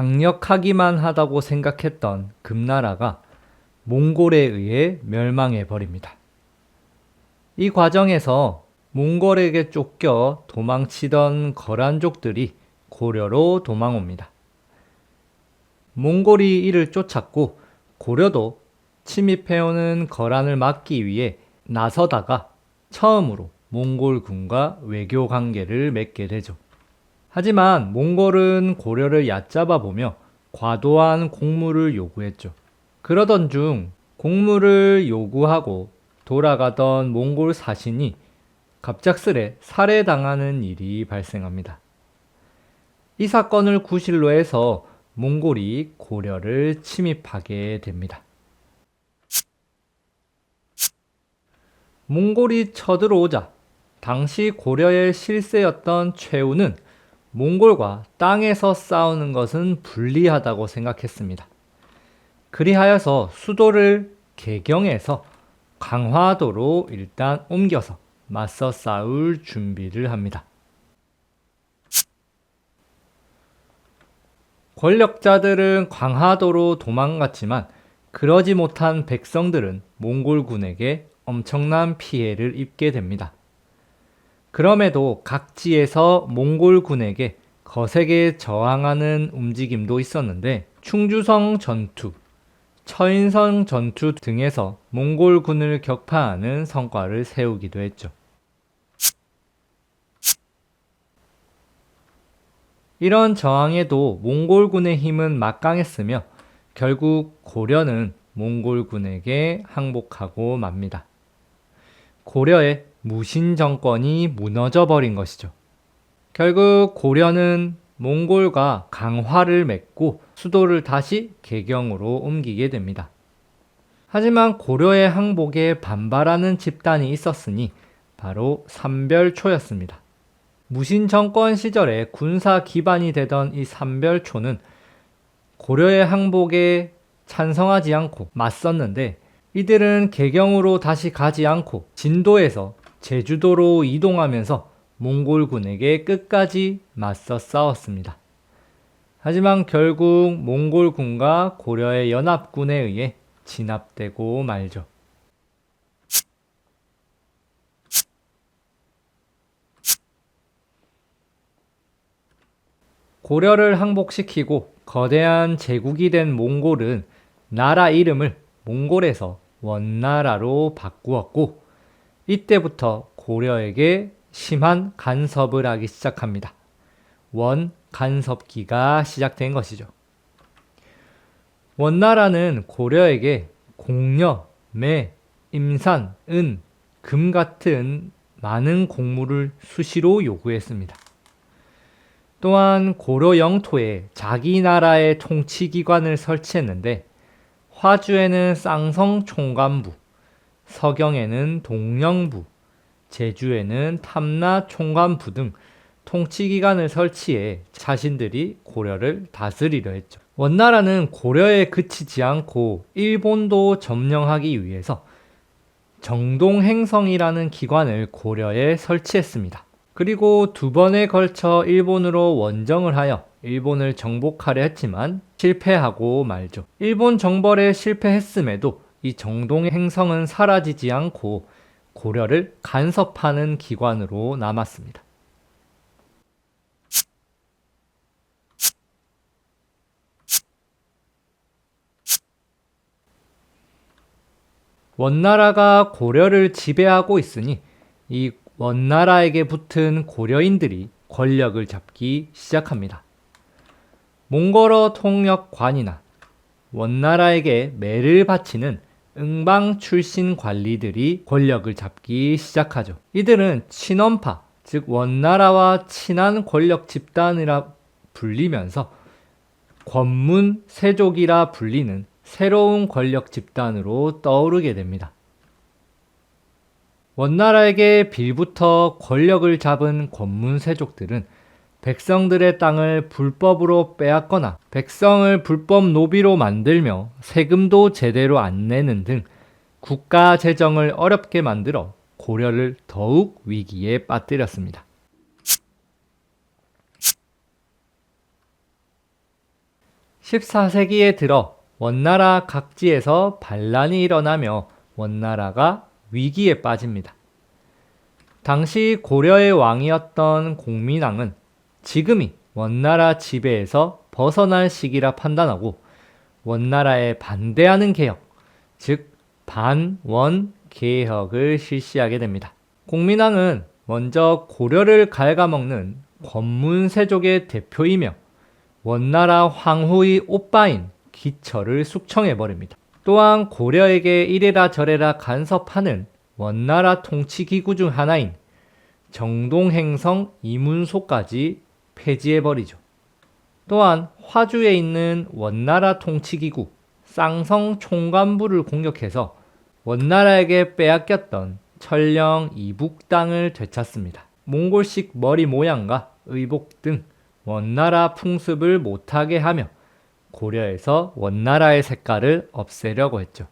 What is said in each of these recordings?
강력하기만 하다고 생각했던 금나라가 몽골에 의해 멸망해 버립니다. 이 과정에서 몽골에게 쫓겨 도망치던 거란족들이 고려로 도망옵니다. 몽골이 이를 쫓았고 고려도 침입해오는 거란을 막기 위해 나서다가 처음으로 몽골군과 외교 관계를 맺게 되죠. 하지만 몽골은 고려를 얕잡아 보며 과도한 공물을 요구했죠. 그러던 중 공물을 요구하고 돌아가던 몽골 사신이 갑작스레 살해당하는 일이 발생합니다. 이 사건을 구실로 해서 몽골이 고려를 침입하게 됩니다. 몽골이 쳐들어오자 당시 고려의 실세였던 최우는 몽골과 땅에서 싸우는 것은 불리하다고 생각했습니다. 그리하여서 수도를 개경해서 강화도로 일단 옮겨서 맞서 싸울 준비를 합니다. 권력자들은 강화도로 도망갔지만 그러지 못한 백성들은 몽골군에게 엄청난 피해를 입게 됩니다. 그럼에도 각지에서 몽골군에게 거세게 저항하는 움직임도 있었는데 충주성 전투, 처인성 전투 등에서 몽골군을 격파하는 성과를 세우기도 했죠. 이런 저항에도 몽골군의 힘은 막강했으며 결국 고려는 몽골군에게 항복하고 맙니다. 고려의 무신 정권이 무너져 버린 것이죠. 결국 고려는 몽골과 강화를 맺고 수도를 다시 개경으로 옮기게 됩니다. 하지만 고려의 항복에 반발하는 집단이 있었으니 바로 삼별초였습니다. 무신 정권 시절에 군사 기반이 되던 이 삼별초는 고려의 항복에 찬성하지 않고 맞섰는데 이들은 개경으로 다시 가지 않고 진도에서 제주도로 이동하면서 몽골군에게 끝까지 맞서 싸웠습니다. 하지만 결국 몽골군과 고려의 연합군에 의해 진압되고 말죠. 고려를 항복시키고 거대한 제국이 된 몽골은 나라 이름을 몽골에서 원나라로 바꾸었고 이때부터 고려에게 심한 간섭을 하기 시작합니다. 원 간섭기가 시작된 것이죠. 원나라는 고려에게 공려, 매, 임산, 은, 금 같은 많은 공물을 수시로 요구했습니다. 또한 고려 영토에 자기 나라의 통치기관을 설치했는데 화주에는 쌍성 총관부, 서경에는 동령부, 제주에는 탐나 총관부 등 통치기관을 설치해 자신들이 고려를 다스리려 했죠. 원나라는 고려에 그치지 않고 일본도 점령하기 위해서 정동행성이라는 기관을 고려에 설치했습니다. 그리고 두 번에 걸쳐 일본으로 원정을 하여 일본을 정복하려 했지만 실패하고 말죠. 일본 정벌에 실패했음에도 이 정동의 행성은 사라지지 않고 고려를 간섭하는 기관으로 남았습니다. 원나라가 고려를 지배하고 있으니 이 원나라에게 붙은 고려인들이 권력을 잡기 시작합니다. 몽골어 통역관이나 원나라에게 매를 바치는 응방 출신 관리들이 권력을 잡기 시작하죠. 이들은 친원파, 즉 원나라와 친한 권력 집단이라 불리면서 권문 세족이라 불리는 새로운 권력 집단으로 떠오르게 됩니다. 원나라에게 빌부터 권력을 잡은 권문 세족들은 백성들의 땅을 불법으로 빼앗거나 백성을 불법 노비로 만들며 세금도 제대로 안 내는 등 국가 재정을 어렵게 만들어 고려를 더욱 위기에 빠뜨렸습니다. 14세기에 들어 원나라 각지에서 반란이 일어나며 원나라가 위기에 빠집니다. 당시 고려의 왕이었던 공민왕은 지금이 원나라 지배에서 벗어날 시기라 판단하고 원나라에 반대하는 개혁, 즉 반원 개혁을 실시하게 됩니다. 공민왕은 먼저 고려를 갉아먹는 권문세족의 대표이며 원나라 황후의 오빠인 기철을 숙청해버립니다. 또한 고려에게 이래라 저래라 간섭하는 원나라 통치기구 중 하나인 정동행성 이문소까지 폐지해버리죠. 또한 화주에 있는 원나라 통치기구 쌍성 총관부를 공격해서 원나라에게 빼앗겼던 철령 이북 땅을 되찾습니다. 몽골식 머리 모양과 의복 등 원나라 풍습을 못하게 하며 고려에서 원나라의 색깔을 없애려고 했죠.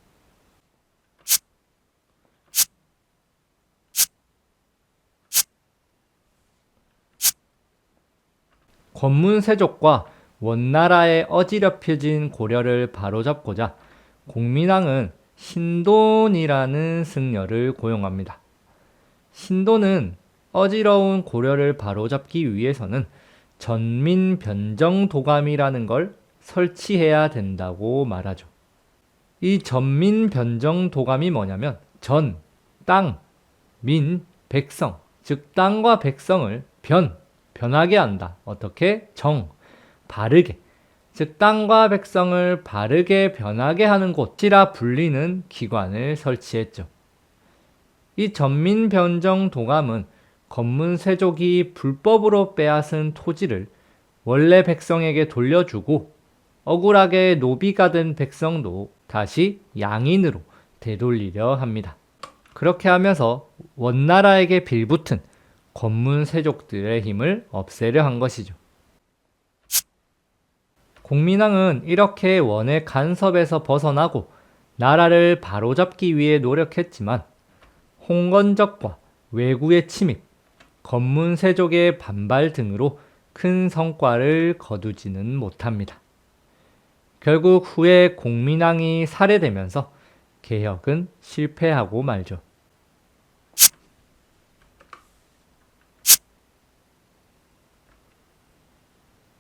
권문세족과 원나라에 어지럽혀진 고려를 바로잡고자 공민왕은 신돈이라는 승려를 고용합니다. 신돈은 어지러운 고려를 바로잡기 위해서는 전민 변정 도감이라는 걸 설치해야 된다고 말하죠. 이 전민 변정 도감이 뭐냐면 전, 땅, 민, 백성, 즉 땅과 백성을 변, 변하게 한다. 어떻게? 정, 바르게. 즉 땅과 백성을 바르게 변하게 하는 곳이라 불리는 기관을 설치했죠. 이 전민 변정 도감은 건문 세족이 불법으로 빼앗은 토지를 원래 백성에게 돌려주고 억울하게 노비가 된 백성도 다시 양인으로 되돌리려 합니다. 그렇게 하면서 원나라에게 빌붙은 건문세족들의 힘을 없애려 한 것이죠. 공민왕은 이렇게 원의 간섭에서 벗어나고 나라를 바로잡기 위해 노력했지만 홍건적과 외구의 침입, 건문 세족의 반발 등으로 큰 성과를 거두지는 못합니다. 결국 후에 공민왕이 살해되면서 개혁은 실패하고 말죠.